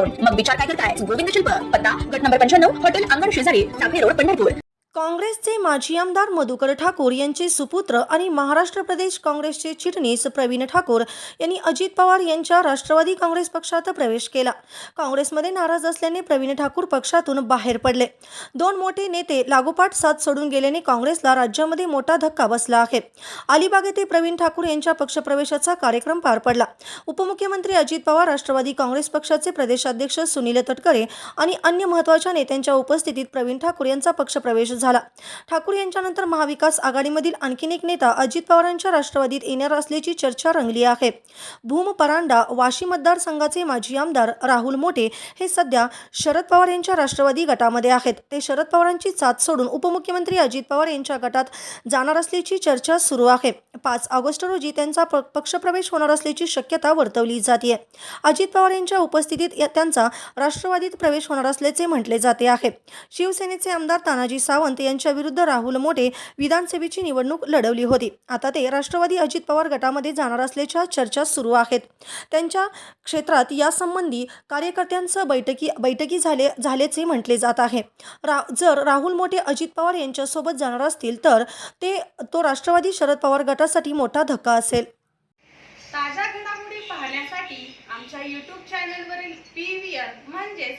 मग विचार काय करताय? गोविंद शिल्प पत्ता गट नंबर पंच्याण्णव हॉटेल अंगण शेजारी टाकळी रोड पंढरपूर. काँग्रेसचे माजी आमदार मधुकर ठाकूर यांचे सुपुत्र आणि महाराष्ट्र प्रदेश काँग्रेसचे चिटणीस प्रवीण ठाकूर यांनी अजित पवार यांच्या राष्ट्रवादी काँग्रेस पक्षात प्रवेश केला. काँग्रेसमध्ये नाराज असल्याने प्रवीण ठाकूर पक्षातून बाहेर पडले. दोन मोठे नेते लागोपाठ साथ सोडून गेल्याने काँग्रेसला राज्यामध्ये मोठा धक्का बसला आहे. अलिबाग येथे प्रवीण ठाकूर यांच्या पक्षप्रवेशाचा कार्यक्रम पार पडला. उपमुख्यमंत्री अजित पवार राष्ट्रवादी काँग्रेस पक्षाचे प्रदेशाध्यक्ष सुनील तटकरे आणि अन्य महत्त्वाच्या नेत्यांच्या उपस्थितीत प्रवीण ठाकूर यांचा पक्षप्रवेश झाला. झाला. ठाकूर यांच्यानंतर महाविकास आघाडीमधील आणखीन एक नेता अजित पवारांच्या राष्ट्रवादीत येणार असल्याची चर्चा रंगली आहे. भूम परांडा वाशी मतदारसंघाचे माजी आमदार राहुल मोठे हे सध्या शरद पवार यांच्या राष्ट्रवादी गटामध्ये आहेत. ते शरद पवारांची साथ सोडून उपमुख्यमंत्री अजित पवार यांच्या गटात जाणार असल्याची चर्चा सुरू आहे. पाच ऑगस्ट रोजी त्यांचा प- पक्षप्रवेश होणार असल्याची शक्यता वर्तवली जाते अजित पवार यांच्या उपस्थितीत त्यांचा राष्ट्रवादीत प्रवेश होणार असल्याचे म्हटले जाते आहे. शिवसेनेचे आमदार तानाजी सावंत यांच्या विरुद्ध राहुल मोठे विधानसभेची निवडणूक लढवली होती. आता ते राष्ट्रवादी अजित पवार गटामध्ये जाणार असल्याच्या चर्चा सुरू आहेत. त्यांच्या क्षेत्रात यासंबंधी कार्यकर्त्यांचं बैठकी बैठकी झाले झाल्याचे म्हटले जात आहे. रा जर राहुल मोठे अजित पवार यांच्यासोबत जाणार असतील तर ते तो राष्ट्रवादी शरद पवार गटासाठी मोठा धक्का असेल. ताज्या घडामोडी पाहण्यासाठी आमच्या यूट्यूब चॅनलवरील पी व्ही आर म्हणजेच